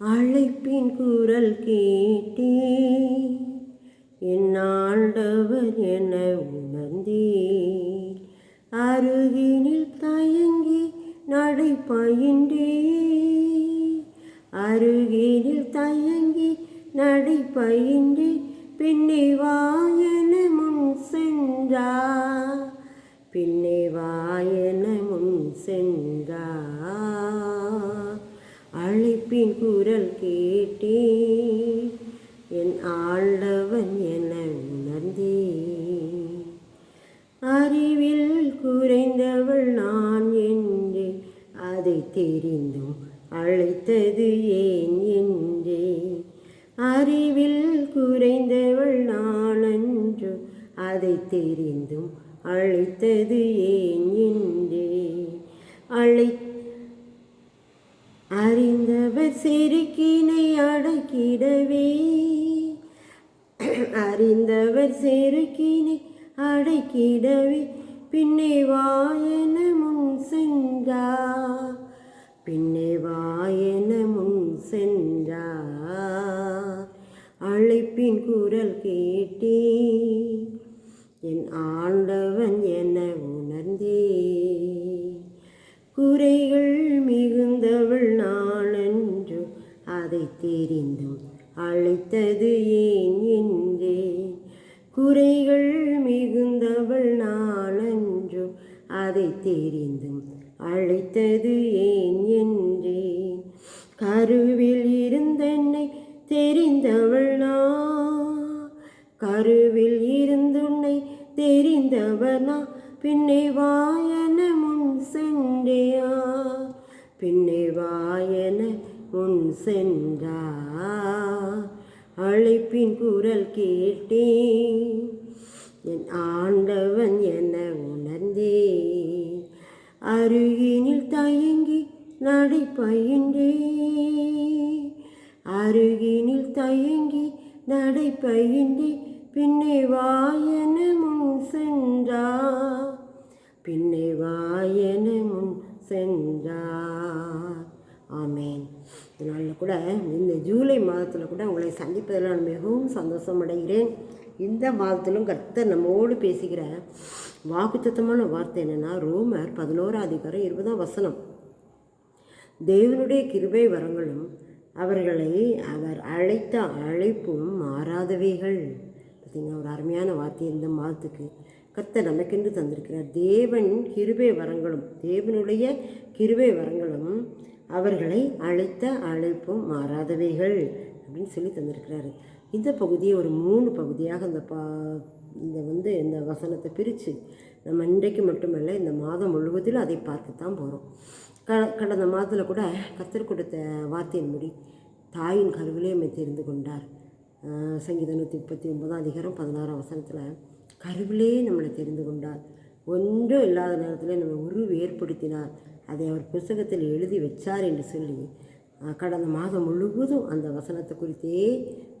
அழைப்பின் குரல் கேட்டே என் ஆண்டவர் என உணர்ந்தே அருகினில் தயங்கி நடை பயின்றே அருகினில் தயங்கி நடை பயின்றே பின்னே வா முன் சென்றா பின்னே வா முன் சென்றா அழைப்பின் குரல் கேட்டே என் ஆண்டவன் என உணர்ந்தே அறிவில் குறைந்தவள் நான் என்று அதை தெரிந்தும் அழைத்தது ஏன் என்றே. அறிவில் குறைந்தவள் நான் அன்று அதை தெரிந்தும் அழைத்தது ஏன் அவர் செருக்கினை அடைக்கிடவே பின்னே வாயன முன் சென்றா. பின்னே வாயன முன் சென்றா. அழைப்பின் குரல் கேட்டே என் ஆண்டவன் என உணர்ந்தே குறைகள் மிகுந்தவள் நான் நானன்று அதை தெரிந்தும் அழைத்தது ஏன் குறைகள் மிகுந்தவள் நாளன்றும் அதை தெரிந்தும் அழைத்தது ஏன் என்றேன் கருவில் இருந்தென்னை தெரிந்தவள் நான் கருவில் இருந்துன்னை தெரிந்தவனா நான் பின்னே வாயன முன் சென்றேயா. பின்னே வாயன முன் சென்றா. அழைப்பின் குரல் கேட்டேன். என் ஆண்டவன் என உணர்ந்தேன்? அருகினில் தயங்கி நடை பயின்றே அருகினில் தயங்கி நடை பயின்றே பின்னே வாயன முன் சென்றா. பின்னே வாயன முன் சென்றா. ஆமேன். இதனால் கூட இந்த ஜூலை மாதத்தில் கூட உங்களை சந்திப்பதில் நான் மிகவும் சந்தோஷம் அடைகிறேன் இந்த மாதத்திலும் கர்த்தர் நம்மோடு பேசுகிற வாக்குத்தத்தமான வார்த்தை என்னென்னா ரோமர் பதினோரா அதிகாரம் இருபதாம் வசனம். தேவனுடைய கிருபை வரங்களும் அவர்களை அவர் அழைத்த அழைப்பும் மாறாதவைகள். பார்த்திங்கன்னா ஒரு அருமையான வார்த்தை இந்த மாதத்துக்கு. கர்த்தர் நமக்கென்று தந்திருக்கிறார். தேவன் கிருபை வரங்களும் தேவனுடைய கிருபை வரங்களும் அவர்களை அழைத்த அழைப்பும் மாறாதவைகள் அப்படின்னு சொல்லி தந்திருக்கிறாரு. இந்த பகுதியை ஒரு மூணு பகுதியாக இந்த பா இந்த வந்து இந்த வசனத்தை பிரித்து நம்ம இன்றைக்கு மட்டுமல்ல இந்த மாதம் முழுவதிலும் அதை பார்க்கத்தான் போகிறோம் க கடந்த மாதத்தில் கூட கத்தர் கொடுத்த வார்த்தையின்படி தாயின் கருவிலே நம்மை தெரிந்து கொண்டார். சங்கீத சங்கீதம் நூற்றி முப்பத்தி ஒன்பதாம் அதிகாரம் பதினாறாம் வசனத்தில் கருவிலே நம்மளை தெரிந்து கொண்டார். ஒன்றும் இல்லாத நேரத்தில் நம்மை உருவு ஏற்படுத்தினார். அதை அவர் புஸ்தகத்தில் எழுதி வச்சார் என்று சொல்லி கடந்த மாதம் முழுவதும் அந்த வசனத்தை குறித்தே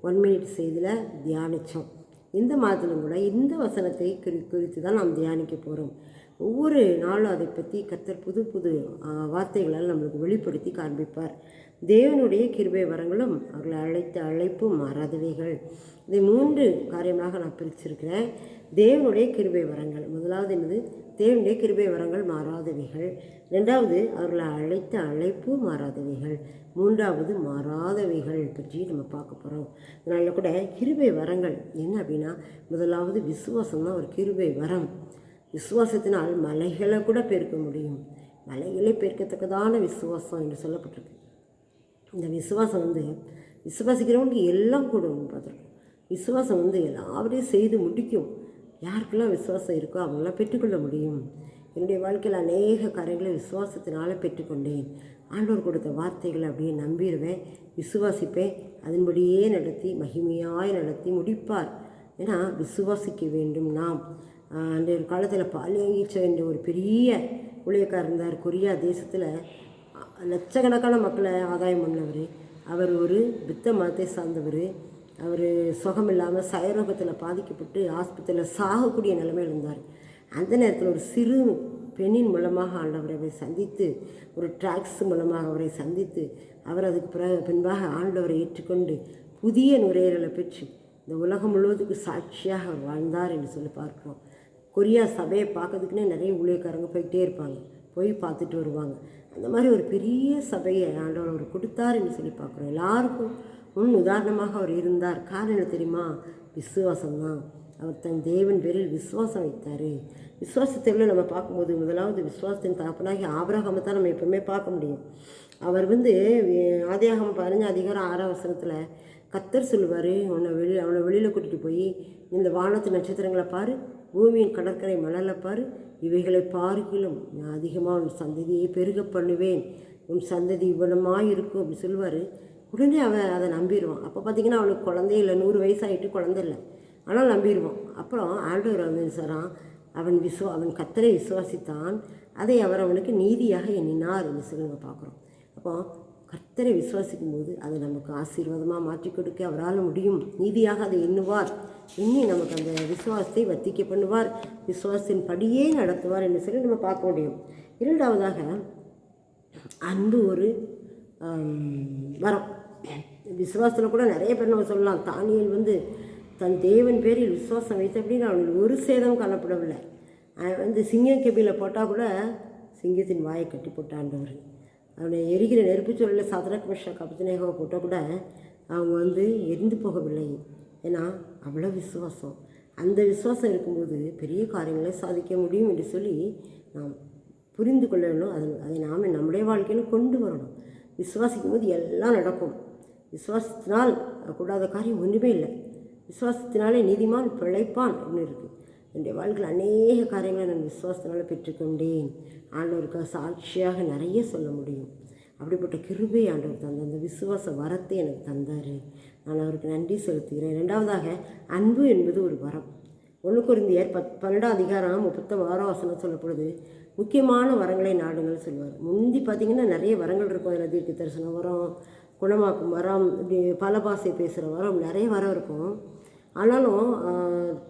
ஒன் மினிட் செய்தியில் தியானித்தோம் இந்த மாதத்திலும் கூட இந்த வசனத்தை குறி குறித்து தான் நாம் தியானிக்க போகிறோம் ஒவ்வொரு நாளும் அதை பற்றி கத்தர் புது புது வார்த்தைகளால் நம்மளுக்கு வெளிப்படுத்தி காண்பிப்பார். தேவனுடைய கிருபை வரங்களும் அவர்களை அழைத்த அழைப்பும் மாறாதவைகள் இதை மூன்று காரியமாக நான் பிரிச்சிருக்கிறேன். தேவனுடைய கிருபை வரங்கள். முதலாவது என்னது? தேவனுடைய கிருபை வரங்கள் மாறாதவைகள். ரெண்டாவது அவர்களை அழைத்த அழைப்பு மாறாதவைகள் மூன்றாவது மாறாதவைகள் பற்றி நம்ம பார்க்க போகிறோம் அதனால் கூட கிருபை வரங்கள் என்ன அப்படின்னா முதலாவது விசுவாசம் தான் ஒரு கிருபை வரம். விசுவாசத்தினால் மலைகளை கூட பெருக்க முடியும். மலைகளை பெருக்கத்தக்கதான விசுவாசம் என்று சொல்லப்பட்டிருக்கு. இந்த விசுவாசம் வந்து விசுவாசிக்கிறவங்களுக்கு எல்லாம் கூடும் பார்த்துருக்கோம் விசுவாசம் வந்து எல்லாவரையும் செய்து முடிக்கும். யாருக்கெல்லாம் விசுவாசம் இருக்கோ அவங்களாம் பெற்றுக்கொள்ள முடியும். என்னுடைய வாழ்க்கையில் அநேக காரியங்களை விசுவாசத்தினால் பெற்றுக்கொண்டேன். ஆண்டவர் கொடுத்த வார்த்தைகளை அப்படியே நம்பிடுவேன் விசுவாசிப்பேன் அதன்படியே நடத்தி மகிமையாய் நடத்தி முடிப்பார். ஏன்னா விசுவாசிக்க வேண்டும் நாம். அன்றைய காலத்தில் பாலியங்கீச்ச என்ற ஒரு பெரிய ஊழியக்காரர் இருந்தார். கொரியா தேசத்தில் லட்சக்கணக்கான மக்களை ஆதாயம் பண்ணவர். அவர் ஒரு புத்த மதத்தை சார்ந்தவர். அவர் சுகம் இல்லாமல் சயரோகத்தில் பாதிக்கப்பட்டு ஆஸ்பத்திரியில் சாகக்கூடிய நிலைமையில் இருந்தார். அந்த நேரத்தில் ஒரு சிறு பெண்ணின் மூலமாக ஆண்டவர் அவரை சந்தித்து ஒரு ட்ராக்ஸ் மூலமாக அவரை சந்தித்து அவர் அதுக்கு பிற பின்பாக ஆண்டவரை ஏற்றுக்கொண்டு புதிய நுரையீரலை பெற்று இந்த உலகம் முழுவதுக்கு சாட்சியாக அவர் வாழ்ந்தார் என்று சொல்லி பார்க்கிறோம். கொரியா சபையை பார்க்கறதுக்குன்னே நிறைய ஊழியக்காரங்க போயிட்டே இருப்பாங்க. போய் பார்த்துட்டு வருவாங்க. அந்த மாதிரி ஒரு பெரிய சபையை ஆண்டவர் அவர் கொடுத்தாருன்னு சொல்லி பார்க்குறோம். எல்லாருக்கும் முன் உதாரணமாக அவர் இருந்தார். காரணம் என்ன தெரியுமா? விசுவாசம்தான். அவர் தன் தேவன் பேரில் விசுவாசம் வைத்தார். விசுவாசத்தில் நம்ம பார்க்கும்போது முதலாவது விசுவாசத்தின் தகப்பனாகி ஆபரகமாக தான் நம்ம எப்பவுமே பார்க்க முடியும். அவர் வந்து வே- பதினஞ்சு அதிகாரம் ஆறாம் வசனத்தில் கத்தர் சொல்லுவார் உன்னை வெளி அவனை வெளியில் கூட்டிகிட்டு போய் இந்த வானத்து நட்சத்திரங்களை பாரு. பூமியின் கடற்கரை மணலை பாரு இவைகளை பார்க்கிலும் நான் அதிகமாக உன் சந்ததியை பெருக பண்ணுவேன். உன் சந்ததி இவ்வளமாக இருக்கும் அப்படி சொல்லுவார். உடனே அவன் அதை நம்பிடுவான் அப்போ பார்த்தீங்கன்னா அவனுக்கு குழந்தை இல்லை நூறு வயசாகிட்டு குழந்தை இல்லை. ஆனால் நம்பிடுவான் அப்புறம் ஆண்டவர் வந்து சொல்கிறான் அவன் விசுவா அவன் கத்தரை விசுவாசித்தான். அதை அவர் அவனுக்கு நீதியாக எண்ணினார் என்று சொல்லி நம்ம பார்க்குறோம். அப்போ கர்த்தரை விசுவாசிக்கும் போது அதை நமக்கு ஆசீர்வாதமாக மாற்றி கொடுக்க அவரால் முடியும். நீதியாக அதை எண்ணுவார். எண்ணி நமக்கு அந்த விசுவாசத்தை வத்திக்க பண்ணுவார். விசுவாசத்தின் படியே நடத்துவார் என்று சொல்லி நம்ம பார்க்க முடியும். இரண்டாவதாக அன்பு ஒரு வரம். விசுவாசத்தில் கூட நிறைய பேர் நம்ம சொல்லலாம். தானியல் வந்து தன் தேவன் பேரில் விசுவாசம் வைத்த அப்படின்னு அவனுக்கு ஒரு சேதம் காணப்படவில்லை. அவன் வந்து சிங்கம் கெபியில் போட்டால் கூட சிங்கத்தின் வாயை கட்டி போட்டாண்டவர் அவனை எரிகிற நெருப்பு சூழலில் சதுரக் மிஷா கபத்தினேகோ போட்டால் கூட அவங்க வந்து எரிந்து போகவில்லை. ஏன்னா அவ்வளோ விசுவாசம். அந்த விசுவாசம் இருக்கும்போது பெரிய காரியங்களை சாதிக்க முடியும் என்று சொல்லி நாம் புரிந்து கொள்ள வேண்டும் அது அதை நாம் நம்முடைய வாழ்க்கையில் கொண்டு வரணும். விசுவாசிக்கும் போது எல்லாம் நடக்கும். விசுவாசத்தினால் கூடாத காரியம் ஒன்றுமே இல்லை. விசுவாசத்தினாலே நீதிமான் பிழைப்பான் அப்படின்னு இருக்குது என்னுடைய வாழ்க்கையில் அநேக காரியங்களை நான் விசுவாசத்தினால பெற்றுக்கொண்டேன். ஆண்டவருக்கு சாட்சியாக நிறைய சொல்ல முடியும். அப்படிப்பட்ட கிருபை ஆண்டவர் தந்த அந்த விசுவாச வரத்தை எனக்கு தந்தார். நான் அவருக்கு நன்றி செலுத்துகிறேன். ரெண்டாவதாக அன்பு என்பது ஒரு வரம். ஒன்று குருந்தியர் பத் பன்னெண்டாம் அதிகாரம் முப்பத்த வாரவாசனம் வசனம் சொல்லப்படுது முக்கியமான வரங்களை நாடுங்கள் சொல்லுவார். முந்தி பார்த்தீங்கன்னா நிறைய வரங்கள் இருக்கும். அதில் தீர்க்க தரிசனம் வரம் குணமாக்கும் வரம் இப்படி பல பாசை பேசுகிற வரம் நிறைய வரம் இருக்கும். ஆனாலும்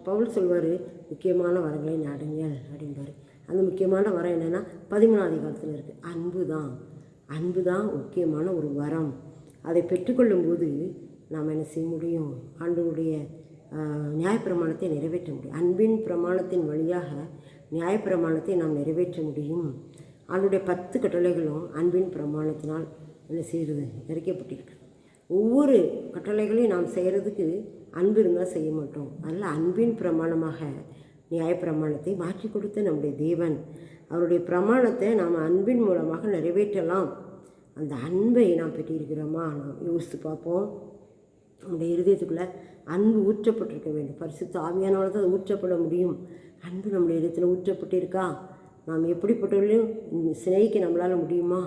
பவுல் சொல்வார் முக்கியமான வரங்களை நாடுங்கள் அப்படிம்பார். அந்த முக்கியமான வரம் என்னென்னா பதிமூணாம் காலத்தில் இருக்குது அன்பு தான் அன்பு தான் முக்கியமான ஒரு வரம். அதை பெற்றுக்கொள்ளும்போது நாம் என்ன செய்ய முடியும்? ஆண்டவருடைய நியாயப்பிரமாணத்தை நிறைவேற்ற முடியும். அன்பின் பிரமாணத்தின் வழியாக நியாயப்பிரமாணத்தை நாம் நிறைவேற்ற முடியும். ஆண்டுடைய பத்து கட்டளைகளும் அன்பின் பிரமாணத்தினால் என்ன செய்கிறது? நிறைக்கப்பட்டிருக்கு. ஒவ்வொரு கட்டளைகளையும் நாம் செய்கிறதுக்கு அன்பு இருந்தால் செய்ய மாட்டோம். அதில் அன்பின் பிரமாணமாக நியாயப்பிரமாணத்தை மாற்றி கொடுத்த நம்முடைய தேவன். அவருடைய பிரமாணத்தை நாம் அன்பின் மூலமாக நிறைவேற்றலாம். அந்த அன்பை நாம் பெற்றிருக்கிறோமா? நாம் யோசித்து பார்ப்போம். நம்முடைய இருதயத்துக்குள்ளே அன்பு ஊற்றப்பட்டிருக்க வேண்டும். பரிசுத்த ஆவியானவள் தான் அது ஊற்றப்பட முடியும். அன்பு நம்முடைய இதயத்தில் ஊற்றப்பட்டிருக்கா? நாம் எப்படிப்பட்டவர்களையும் சிநேகிக்க நம்மளால் முடியுமா?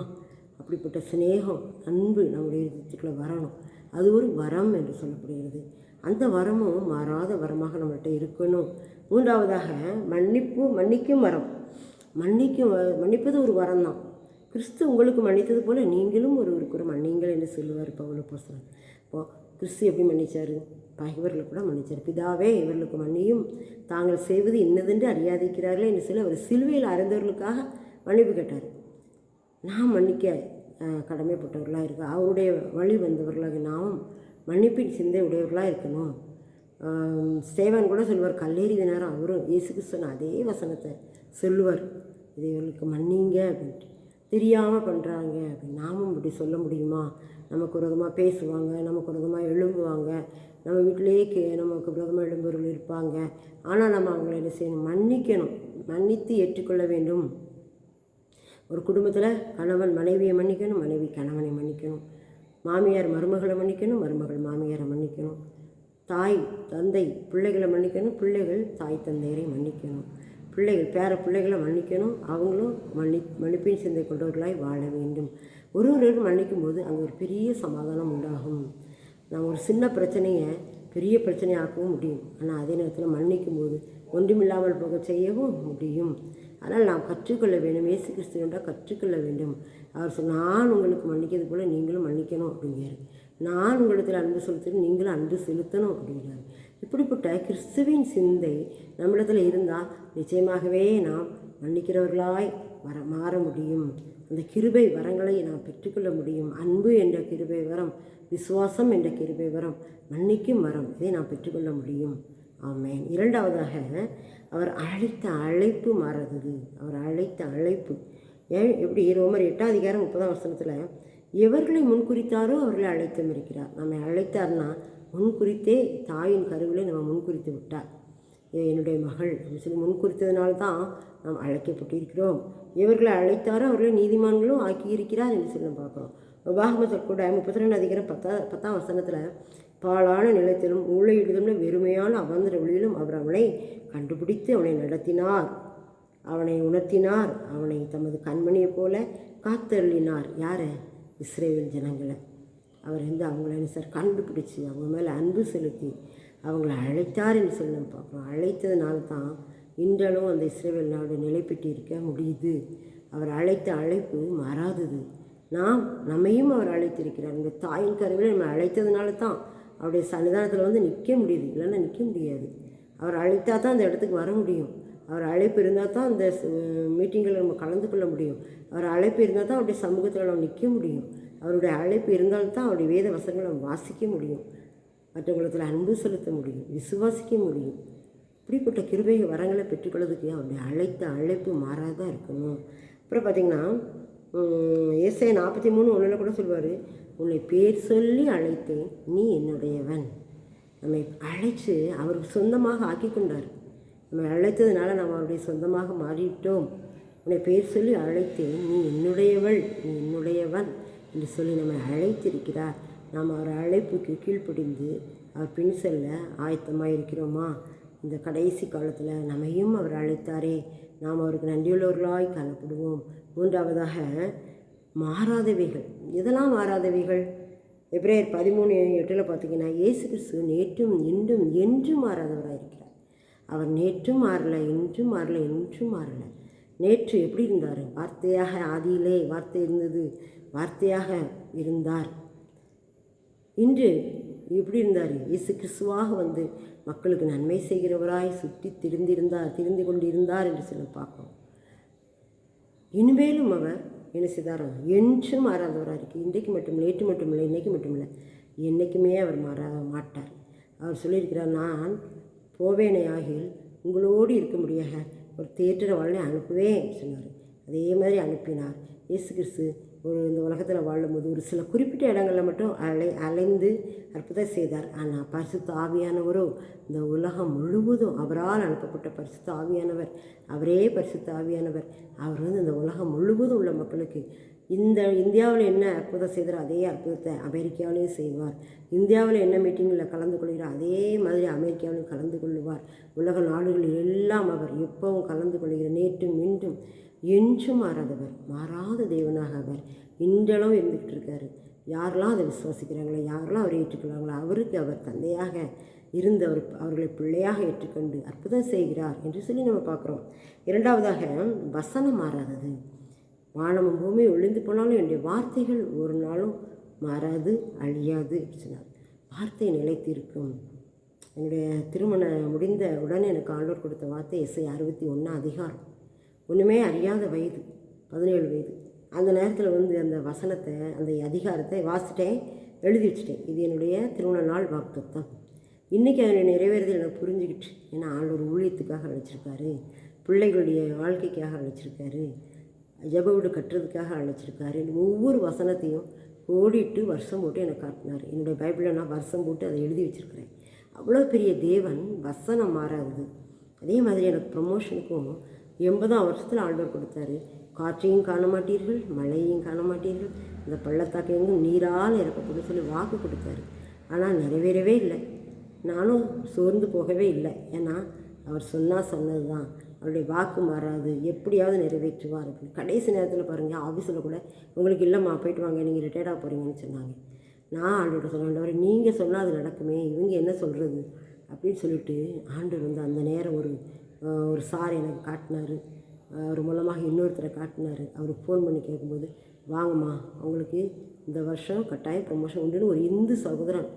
அப்படிப்பட்ட சிநேகம் அன்பு நம்முடைய இதயத்துக்குள்ளே வரணும். அது ஒரு வரம் என்று சொல்லப்படுகிறது. அந்த வரமும் மாறாத வரமாக நம்மள்கிட்ட இருக்கணும். மூன்றாவதாக மன்னிப்பு மன்னிக்கும் வரம். மன்னிக்கும் வ- மன்னிப்பது ஒரு வரம் தான் கிறிஸ்து உங்களுக்கு மன்னித்தது போல் நீங்களும் ஒருவருக்கு ஒரு மன்னிங்கள் என்று சொல்லுவார் பவுல போசன் இப்போ கிறிஸ்து எப்படி மன்னிச்சார்? பகைவர்களை கூட மன்னிச்சார். பிதாவே இவர்களுக்கு மன்னியும். தாங்கள் செய்வது இன்னதென்று அறியாதிக்கிறார்களே என்று சொல்லி அவர் சிலுவையில் அறிந்தவர்களுக்காக மன்னிப்பு கேட்டார். நாம் மன்னிக்க கடமைப்பட்டவர்களாக இருக்க அவருடைய வழி வந்தவர்களாக நாமும் மன்னிப்பின் சிந்தை உடையவர்களாக இருக்கணும். சேவன் கூட சொல்லுவார் கல்லேறி நேரம் அவரும். இயேசு கிறிஸ்தன் அதே வசனத்தை சொல்லுவார். இது இவர்களுக்கு மன்னிங்க அப்படின்ட்டு. தெரியாமல் பண்ணுறாங்க அப்படின்னு நாமும் இப்படி சொல்ல முடியுமா? நமக்கு விரோதமாக பேசுவாங்க நமக்கு விரோதமாக எழும்புவாங்க. நம்ம வீட்டிலேயே கே நமக்கு விரோதமாக எழும்புறவர்கள் இருப்பாங்க. ஆனால் நம்ம அவங்கள என்ன செய்யணும்? மன்னிக்கணும். மன்னித்து ஏற்றுக்கொள்ள வேண்டும். ஒரு குடும்பத்தில் கணவன் மனைவியை மன்னிக்கணும் மனைவி கணவனை மன்னிக்கணும். மாமியார் மருமகளை மன்னிக்கணும் மருமகள் மாமியாரை மன்னிக்கணும். தாய் தந்தை பிள்ளைகளை மன்னிக்கணும் பிள்ளைகள் தாய் தந்தையரை மன்னிக்கணும். பிள்ளைகள் பேர பிள்ளைகளை மன்னிக்கணும். அவங்களும் மன்னி மன்னிப்பின் சிந்தை கொண்டவர்களாய் வாழ வேண்டும். ஒருவரோடு மன்னிக்கும் போது அங்கே ஒரு பெரிய சமாதானம் உண்டாகும். நான் ஒரு சின்ன பிரச்சனையை பெரிய பிரச்சனையாக்கவும் முடியும். ஆனால் அதே நேரத்தில் மன்னிக்கும் போது ஒன்றுமில்லாமல் போக செய்யவும் முடியும். ஆனால் நாம் கற்றுக்கொள்ள வேண்டும். இயேசு கிறிஸ்துவண்டா கற்றுக்கொள்ள வேண்டும். அவர் சொன்ன நான் உங்களுக்கு மன்னிக்கிறது போல் நீங்களும் மன்னிக்கணும் அப்படிங்கிறார். நான் உங்களிடத்தில் அன்பு செலுத்தணும் நீங்களும் அன்பு செலுத்தணும் அப்படிங்கிறார். இப்படிப்பட்ட கிறிஸ்துவின் சிந்தை நம்மிடத்தில் இருந்தால் நிச்சயமாகவே நாம் மன்னிக்கிறவர்களாய் வர மாற முடியும். அந்த கிருபை வரங்களை நாம் பெற்றுக்கொள்ள முடியும். அன்பு என்ற கிருபை வரம் விசுவாசம் என்ற கிருபை வரம் மன்னிக்கும் வரம் இதை நாம் பெற்றுக்கொள்ள முடியும். ஆமேன். இரண்டாவதாக அவர் அழைத்த அழைப்பு மாறாதது. அவர் அழைத்த அழைப்பு. ஏன் எப்படி? ரோமர் எட்டாம் அதிகாரம் முப்பதாம் வருஷத்தில் எவர்களை முன்குறித்தாரோ அவர்களை அழைத்தும் இருக்கிறார். நம்மை அழைத்தார்னா முன்குறித்தே தாயின் கருவிலே நம்ம முன்குறித்து விட்டார். என்னுடைய மகள். அப்படின்னு சொல்லி முன்குறித்ததுனால தான் நாம் அழைக்கப்பட்டிருக்கிறோம். இவர்களை அழைத்தாரோ அவர்களை நீதிமான்களும் ஆக்கியிருக்கிறார் என்று சொல்லி நம்ம பார்க்குறோம். உபாகமத்தில் கூட முப்பத்தி ரெண்டு அதிகாரம் பத்தா பத்தாம் வசனத்தில் பாழான நிலத்திலும் ஊழையிடுதலும் வெறுமையான அவந்திர வழியிலும் அவர் அவனை கண்டுபிடித்து அவனை நடத்தினார். அவனை உணர்த்தினார். அவனை தமது கண்மணியைப் போல காத்தள்ளினார். யாரை? இஸ்ரேல் ஜனங்களை. அவர் வந்து அவங்கள என்ன சார் கண்டுபிடிச்சி அவங்க மேலே அன்பு செலுத்தி அவங்கள அழைத்தார் என்று சொல்லி நம்ம பார்க்குறோம். அழைத்ததுனால தான் இன்றளவும் அந்த இஸ்ரேல் நாடு நிலை இருக்க முடியுது. அவர் அழைத்த அழைப்பு மாறாதது. நாம் நம்மையும் அவர் அழைத்திருக்கிறார். இந்த தாயின் கருவில் நம்ம அழைத்ததுனால தான் அவருடைய சன்னிதானத்தில் வந்து நிற்க முடியுது. இல்லைன்னா நிற்க முடியாது. அவர் அழைத்தா தான் அந்த இடத்துக்கு வர முடியும். அவர் அழைப்பு இருந்தால் தான் அந்த மீட்டிங்கில் நம்ம கலந்து கொள்ள முடியும். அவர் அழைப்பு இருந்தால் தான் அவருடைய சமூகத்தில் நம்ம நிற்க முடியும். அவருடைய அழைப்பு இருந்தால்தான் அவருடைய வேத வசங்களை நம்ம வாசிக்க முடியும். மற்றவங்களத்தில் அன்பு செலுத்த முடியும் விசுவாசிக்க முடியும். இப்படிப்பட்ட கிருபை வரங்களை பெற்றுக்கொள்வதுக்கு அவருடைய அழைத்த அழைப்பு மாறாதான் இருக்கணும். அப்புறம் பார்த்திங்கன்னா ஏசை நாற்பத்தி மூணு ஒன்றில் கூட சொல்வார் உன்னை பேர் சொல்லி அழைத்தேன் நீ என்னுடையவன். நம்மை அழைத்து அவருக்கு சொந்தமாக ஆக்கி கொண்டார் அழைத்ததுனால நாம் அவருடைய சொந்தமாக மாறிவிட்டோம். உன்னை பேர் சொல்லி அழைத்தேன். நீ என்னுடையவள் நீ என்னுடையவன் என்று சொல்லி நம்மை அழைத்திருக்கிறார். நாம் அவர் அழைப்புக்கு கீழ்ப்படிந்து அவர் பின் செல்ல ஆயத்தமாக இருக்கிறோமா இந்த கடைசி காலத்தில் நம்மையும் அவர் அழைத்தாரே. நாம் அவருக்கு நன்றியுள்ளவர்களாய் காணப்படுவோம். மூன்றாவதாக மாறாதவைகள். இதெல்லாம் மாறாதவைகள்? எப்ரேயர் பதிமூணு எட்டில் பார்த்தீங்கன்னா இயேசு கிறிஸ்து நேற்றும் இன்றும் என்றும் மாறாதவராக இருக்கிறார் அவர் நேற்றும் மாறலை இன்றும் மாறலை என்றும் மாறலை. நேற்று எப்படி இருந்தார்? வார்த்தையாக ஆதியிலே வார்த்தை இருந்தது வார்த்தையாக இருந்தார். இன்று எப்படி இருந்தார்? இயேசு கிறிஸ்துவாக வந்து மக்களுக்கு நன்மை செய்கிறவராய் சுற்றி திருந்திருந்தார் திருந்து கொண்டு இருந்தார் என்று சொல்லி பார்ப்போம் இனிமேலும் அவர் என்ன செய்தாரோ? என்றும் மாறாதவராக இருக்குது இன்றைக்கு மட்டும் நேற்று மட்டும் இல்லை இன்றைக்கு மட்டும் இல்லை. என்றைக்குமே அவர் மாறாத மாட்டார். அவர் சொல்லியிருக்கிறார் நான் போவேனே ஆகியில் உங்களோடு இருக்க முடியாக ஒரு தேட்டரை வாழ்னை அனுப்புவேன் சொன்னார். அதே மாதிரி அனுப்பினார். இயேசு கிறிஸ்து ஒரு இந்த உலகத்தில் வாழும்போது ஒரு சில குறிப்பிட்ட இடங்களில் மட்டும் அலை அலைந்து அற்புதம் செய்தார். ஆனால் பரிசுத்த ஆவியானவரோ இந்த உலகம் முழுவதும் அவரால் அனுப்பப்பட்ட பரிசுத்த ஆவியானவர் அவரே பரிசுத்த ஆவியானவர். அவர் வந்து இந்த உலகம் முழுவதும் உள்ள மக்களுக்கு இந்த இந்தியாவில் என்ன அற்புதம் செய்தாரோ அதே அற்புதத்தை அமெரிக்காவிலையும் செய்வார். இந்தியாவில் என்ன மீட்டிங்கில் கலந்து கொள்கிறார் அதே மாதிரி அமெரிக்காவிலும் கலந்து கொள்ளுவார். உலக நாடுகளில் எல்லாம் அவர் எப்பவும் கலந்து கொள்கிறார் நேற்றும் இன்றும் என்றும் மாறாதவர் மாறாத தேவனாக அவர் இன்றளவும் இருந்துகிட்டு இருக்காரு. யாரெல்லாம் அதை விசுவாசிக்கிறாங்களோ யாரெல்லாம் அவரை ஏற்றுக்கொள்கிறாங்களோ அவருக்கு அவர் தந்தையாக இருந்து அவர் அவர்களை பிள்ளையாக ஏற்றுக்கொண்டு அற்புதம் செய்கிறார் என்று சொல்லி நம்ம பார்க்குறோம். இரண்டாவதாக வசனம் மாறாதது. வானமும் பூமி ஒளிந்து போனாலும் என்னுடைய வார்த்தைகள் ஒரு நாளும் மாறாது அழியாது சொன்னார். வார்த்தை நிலைத்திருக்கும். என்னுடைய திருமணம் முடிந்த உடனே எனக்கு ஆண்டோர் கொடுத்த வார்த்தை எஸ்ஐ அறுபத்தி ஒன்றாம் அதிகாரம். ஒன்றுமே அறியாத வயது பதினேழு வயது. அந்த நேரத்தில் வந்து அந்த வசனத்தை அந்த அதிகாரத்தை வாசிட்டேன் எழுதி வச்சுட்டேன். இது என்னுடைய திருமண நாள் வாக்குத்தம் இன்றைக்கி அதனுடைய நிறைவேறது எனக்கு புரிஞ்சுக்கிட்டு ஏன்னா ஆண்டோர் ஊழியத்துக்காக அழைச்சிருக்காரு பிள்ளைகளுடைய வாழ்க்கைக்காக அழைச்சிருக்காரு. ஜப வீடு கட்டுறதுக்காக அழைச்சிருக்காரு. ஒவ்வொரு வசனத்தையும் ஓடிட்டு வருஷம் போட்டு எனக்கு காட்டினார். என்னுடைய பைபிளில் நான் வருஷம் போட்டு அதை எழுதி வச்சுருக்கிறேன். அவ்வளோ பெரிய தேவன் வசனம் மாறாது அதே மாதிரி எனக்கு ப்ரொமோஷனுக்கும் எண்பதாம் வருஷத்தில் ஆண்டவர் கொடுத்தாரு. காற்றையும் காண மாட்டீர்கள் மழையையும் காண மாட்டீர்கள் இந்த பள்ளத்தாக்கு எங்கும் நீரால் இறக்கப்படும் சொல்லி வாக்கு கொடுத்தாரு. ஆனால் நிறைவேறவே இல்லை. நானும் சோர்ந்து போகவே இல்லை. ஏன்னா அவர் சொன்னால் சொன்னது தான் அவருடைய வாக்கு மாறாது. எப்படியாவது நிறைவேற்றுவார் அப்படின்னு. கடைசி நேரத்தில் பாருங்கள் ஆஃபீஸில் கூட உங்களுக்கு இல்லைம்மா போயிட்டு வாங்க நீங்கள் ரிட்டையர்டாக போகிறீங்கன்னு சொன்னாங்க. நான் ஆண்டோட சொன்னேன் நீங்கள் சொன்னால் அது நடக்குமே இவங்க என்ன சொல்கிறது அப்படின்னு சொல்லிட்டு ஆண்டவர் வந்து அந்த நேரம் ஒரு ஒரு சார் எனக்கு காட்டினார். அவர் மூலமாக இன்னொருத்தரை காட்டினார். அவருக்கு ஃபோன் பண்ணி கேட்கும்போது வாங்கம்மா அவங்களுக்கு இந்த வருஷம் கட்டாயம் ப்ரொமோஷன் உண்டுன்னு ஒரு இந்து சகோதரன்.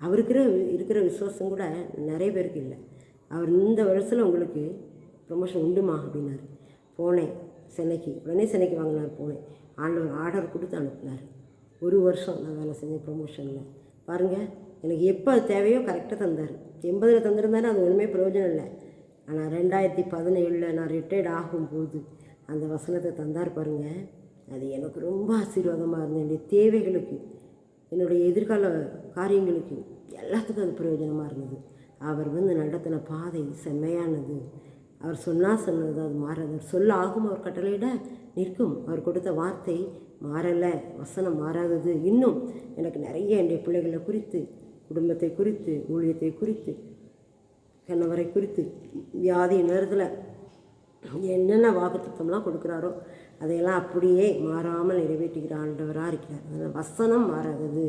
அவருக்கிற இருக்கிற விசுவாசம் கூட நிறைய பேருக்கு இல்லை. அவர் இந்த வருஷத்தில் உங்களுக்கு ப்ரொமோஷன் உண்டுமா அப்படின்னாரு. போனேன் சென்னைக்கு. உடனே சென்னைக்கு வாங்கினார் போனேன். ஆண்டவர் ஆர்டர் கொடுத்து அனுப்புனார். ஒரு வருஷம் நான் வேலை செஞ்சேன் ப்ரொமோஷனில் பாருங்கள் எனக்கு எப்போ அது தேவையோ கரெக்டாக தந்தார். எண்பதில் தந்திருந்தாரு அது ஒன்றுமே பிரயோஜனம் இல்லை. ஆனால் ரெண்டாயிரத்தி பதினேழில் நான் ரிட்டையர்ட் ஆகும்போது அந்த வசனத்தை தந்தார் பாருங்கள் அது எனக்கு ரொம்ப ஆசீர்வாதமாக இருந்தது. என்னுடைய தேவைகளுக்கு என்னுடைய எதிர்கால காரியங்களுக்கு எல்லாத்துக்கும் அது பிரயோஜனமாக இருந்தது. அவர் வந்து நடத்தின பாதை செம்மையானது. அவர் சொன்னால் சொன்னது அது மாறாது. அவர் சொல்ல ஆகும் அவர் கட்டளையிட நிற்கும். அவர் கொடுத்த வார்த்தை மாறலை வசனம் மாறாதது. இன்னும் எனக்கு நிறைய என்னுடைய பிள்ளைகளை குறித்து குடும்பத்தை குறித்து ஊழியத்தை குறித்து கணவரை குறித்து வியாதி நேரத்தில் என்னென்ன வாக்குத்தத்தம்லாம் கொடுக்குறாரோ அதையெல்லாம் அப்படியே மாறாமல் நிறைவேற்றுகிற ஆண்டவராக இருக்கிறார். அதனால் வசனம் மாறாதது.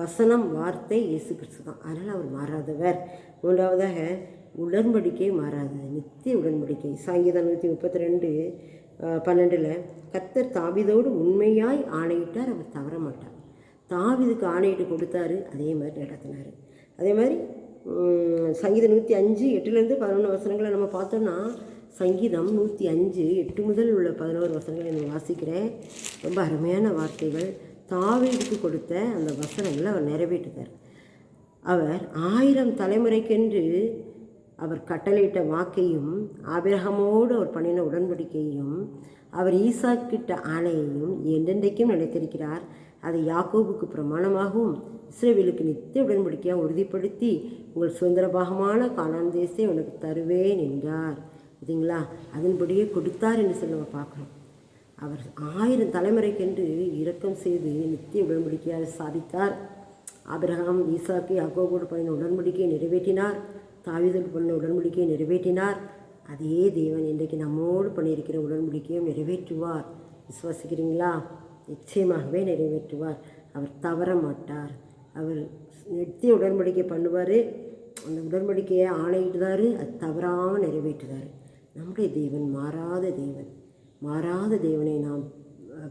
வசனம் வார்த்தை இயேசு கிறிஸ்து தான். அதனால் அவர் மாறாதவர். மூன்றாவதாக உடன்படிக்கை மாறாது நித்திய உடன்படிக்கை. சாங்கீதம் நூற்றி முப்பத்தி ரெண்டு பன்னெண்டில் கத்தர் தாவிதோடு உண்மையாய் ஆணையிட்டார் அவர் தவற மாட்டார். தாவிதுக்கு ஆணையிட்டு கொடுத்தாரு அதே மாதிரி நடத்தினார். அதே மாதிரி சங்கீதம் நூற்றி அஞ்சு எட்டுலேருந்து பதினொன்று வசனங்களை நம்ம பார்த்தோம்னா சங்கீதம் நூற்றி அஞ்சு எட்டு முதல் உள்ள பதினோரு வசனங்களை நான் வாசிக்கிறேன். ரொம்ப அருமையான வார்த்தைகள். தாவீதுக்கு கொடுத்த அந்த வசனங்களை அவர் நிறைவேற்றுத்தார் அவர் ஆயிரம் தலைமுறைக்கென்று அவர் கட்டளையிட்ட வாக்கையும் ஆபிரகமோடு அவர் பண்ணின உடன்படிக்கையையும் அவர் ஈசாக்கிட்ட ஆணையையும் என்றென்றைக்கும் நினைத்திருக்கிறார். அதை யாக்கோபுக்கு பிரமாணமாகவும் இஸ்ரேவேலுக்கு நித்திய உடன்படிக்கையாக உறுதிப்படுத்தி உங்கள் சுதந்திர பாகமான தேசத்தை உனக்கு தருவேன் என்றார். சரிங்களா அதன்படியே கொடுத்தார் என்று சொல்லி நம்ம பார்க்குறோம். அவர் ஆயிரம் தலைமுறைக்கென்று இரக்கம் செய்து நித்திய உடன்படிக்கையாக சாதித்தார். ஆபிரகாம் ஈசாக்கு யாக்கோபோடு பண்ணின உடன்படிக்கையை நிறைவேற்றினார். தாவிதல் பண்ண உடன்படிக்கையை நிறைவேற்றினார். அதே தேவன் இன்றைக்கு நம்மோடு பண்ணியிருக்கிற உடன்படிக்கையும் நிறைவேற்றுவார். விசுவாசிக்கிறீங்களா? நிச்சயமாகவே நிறைவேற்றுவார். அவர் தவற மாட்டார். அவர் நித்திய உடன்படிக்கை பண்ணுவார். அந்த உடன்படிக்கையை ஆணையிட்டுதாரு அது தவறாமல் நிறைவேற்றுதார் நம்முடைய தேவன் மாறாத தேவன். மாறாத தேவனை நாம்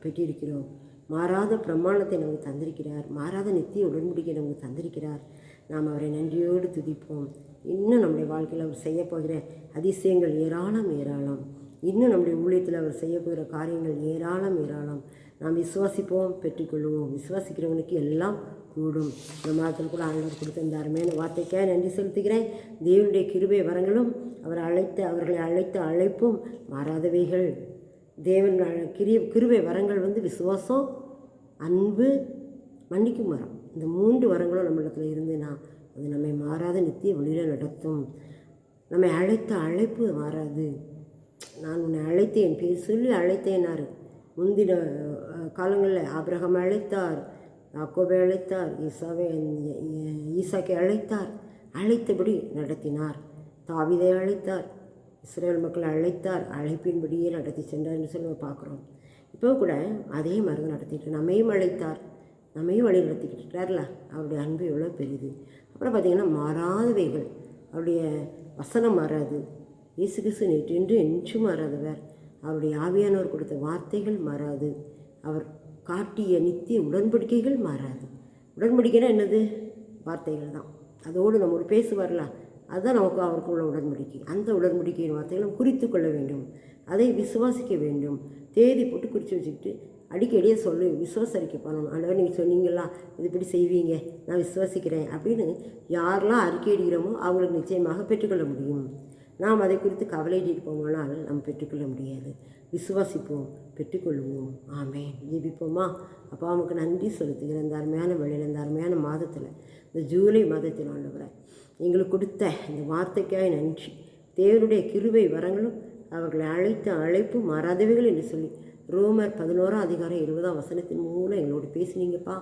பெற்றிருக்கிறோம். மாறாத பிரமாணத்தை நமக்கு தந்திருக்கிறார். மாறாத நித்திய உடன்படிக்கை நமக்கு தந்திருக்கிறார். நாம் அவரை நன்றியோடு துதிப்போம். இன்னும் நம்முடைய வாழ்க்கையில் அவர் செய்ய போகிற அதிசயங்கள் ஏராளம் ஏராளம். இன்னும் நம்முடைய ஊழியத்தில் அவர் செய்ய போகிற காரியங்கள் ஏராளம் ஏராளம். நாம் விசுவாசிப்போம் பெற்றுக்கொள்வோம். விசுவாசிக்கிறவனுக்கு எல்லாம் கூடும். இந்த மாதத்தில் கூட ஆண்டவர் கொடுத்த இந்த அருமையான வார்த்தைக்காக நன்றி செலுத்துகிறேன். தேவனுடைய கிருபை வரங்களும் அவர் அழைத்த அவர்களை அழைத்த அழைப்பும் மாறாதவைகள். தேவன் கிரிய கிருபை வரங்கள் வந்து விசுவாசம் அன்பு மன்னிக்கும் மரம் இந்த மூன்று வரங்களும் நம்மளிடத்தில் இருந்துன்னா அது நம்மை மாறாத நித்திய வழியில் நடத்தும். நம்மை அழைத்த அழைப்பு மாறாது. நான் உன்னை அழைத்தேன் பேர் சொல்லி அழைத்தேனார் முந்தின காலங்களில் ஆபிரகம் அழைத்தார் யாக்கோபை அழைத்தார் ஈசாவை ஈசாக்கை அழைத்தார். அழைத்தபடி நடத்தினார். தாவிதை அழைத்தார் இஸ்ரேல் மக்களை அழைத்தார். அழைப்பின்படியே நடத்தி சென்றார்னு சொல்லி பார்க்குறோம். இப்போ கூட அதே மருந்து நடத்திட்டு நம்மையும் அழைத்தார். நம்மையும் வழி நடத்திக்கிட்டு இருக்கார்ல? அவருடைய அன்பு எவ்வளோ பெரியது. அப்புறம் பார்த்திங்கன்னா மாறாதவைகள். அவருடைய வசனம் மாறாது. இயேசு கிறிஸ்து நேற்று என்று மாறாதவர் அவருடைய ஆவியானவர் கொடுத்த வார்த்தைகள் மாறாது. அவர் காட்டிய நித்திய உடன்படிக்கைகள் மாறாது. உடன்படிக்கைனா என்னது? வார்த்தைகள் தான். அதோடு நம்ம ஒரு பேசுவார்ல அதுதான் நமக்கு அவருக்கு உள்ள உடன்படிக்கை. அந்த உடன்படிக்கையின் வார்த்தைகளை குறித்து கொள்ள வேண்டும். அதை விசுவாசிக்க வேண்டும். தேதி போட்டு குறித்து வச்சுக்கிட்டு அடிக்கடியே சொல்லு விசுவாசரிக்க பண்ணணும். ஆண்டவர் நீங்கள் சொன்னீங்களா இது இப்படி செய்வீங்க. நான் விசுவாசிக்கிறேன் அப்படின்னு யாரெல்லாம் அறிக்கை அடிக்கிறோமோ அவங்களுக்கு நிச்சயமாக பெற்றுக்கொள்ள முடியும். நாம் அதை குறித்து கவலையிட்டு போமானால் நாம் பெற்றுக்கொள்ள முடியாது. விசுவாசிப்போம் பெற்றுக்கொள்வோம். ஆமே ஜெபிப்போமா? அப்பா அவனுக்கு நன்றி செலுத்துகிறேன். இந்த அருமையான வழியில் இந்த அருமையான மாதத்தில் இந்த ஜூலை மாதத்தில் ஆண்டவரை எங்களுக்கு கொடுத்த இந்த வார்த்தைக்காய் நன்றி. தேவனுடைய கிருவை வரங்களும் அவர்களை அழைத்த அழைப்பு மாறாதவைகள் என்று சொல்லி ரோமர் பதினோராம் அதிகாரம் இருபதாம் வசனத்தின் மூலம் எங்களோடு பேசுனீங்கப்பா.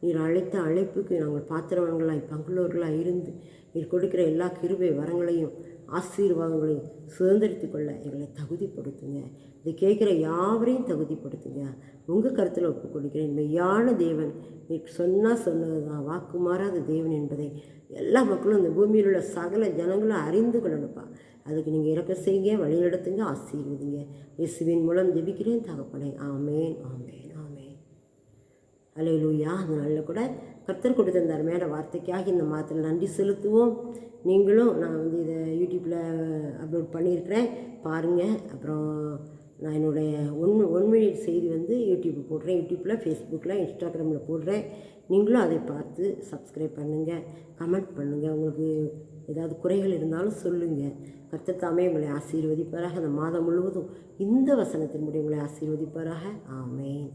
நீர் அழைத்த அழைப்புக்கு நாங்கள் பாத்திரவான்களாய் பங்குள்ளவர்களாய் இருந்து நீர் கொடுக்கிற எல்லா கிருபை வரங்களையும் ஆசீர்வாதங்களையும் சுதந்திரித்து கொள்ள எங்களை தகுதிப்படுத்துங்க. இதை கேட்குற யாவரையும் தகுதிப்படுத்துங்க. உங்கள் கருத்தில் ஒப்புக் கொடுக்கிறேன் மெய்யான தேவன் நீ சொன்னால் சொன்னது தான் வாக்கு மாறாத தேவன் என்பதை எல்லா மக்களும் இந்த பூமியில் உள்ள சகல ஜனங்களும் அறிந்து கொள்ளணும்ப்பா. அதுக்கு நீங்கள் இறக்க செய்யுங்க வழி நடத்துங்க ஆசீர்வதிங்க. இயேசுவின் மூலம் ஜெபிக்கிறேன் தகப்பனே. ஆமேன் ஆமேன் ஆமேன். அலையிலூயா அந்த நாளில் கூட கர்த்தர் கொடுத்த இந்த அருமையான வார்த்தைக்காக இந்த மாதத்தில் நன்றி செலுத்துவோம். நீங்களும் நான் வந்து இதை யூடியூப்பில் அப்லோட் பண்ணியிருக்கிறேன். பாருங்கள் அப்புறம் நான் என்னுடைய ஒன் ஒன் மினிட் செய்தி வந்து யூடியூப் போடுறேன். யூடியூப்பில் ஃபேஸ்புக்கில் இன்ஸ்டாகிராமில் போடுறேன். நீங்களும் அதை பார்த்து சப்ஸ்கிரைப் பண்ணுங்கள் கமெண்ட் பண்ணுங்கள் உங்களுக்கு ஏதாவது குறைகள் இருந்தாலும் சொல்லுங்கள் கர்த்தர் தாமே உங்களை ஆசீர்வதிப்பாராக. அந்த மாதம் முழுவதும் இந்த வசனத்தின் முடிவு உங்களை ஆசீர்வதிப்பாராக. ஆமேன்.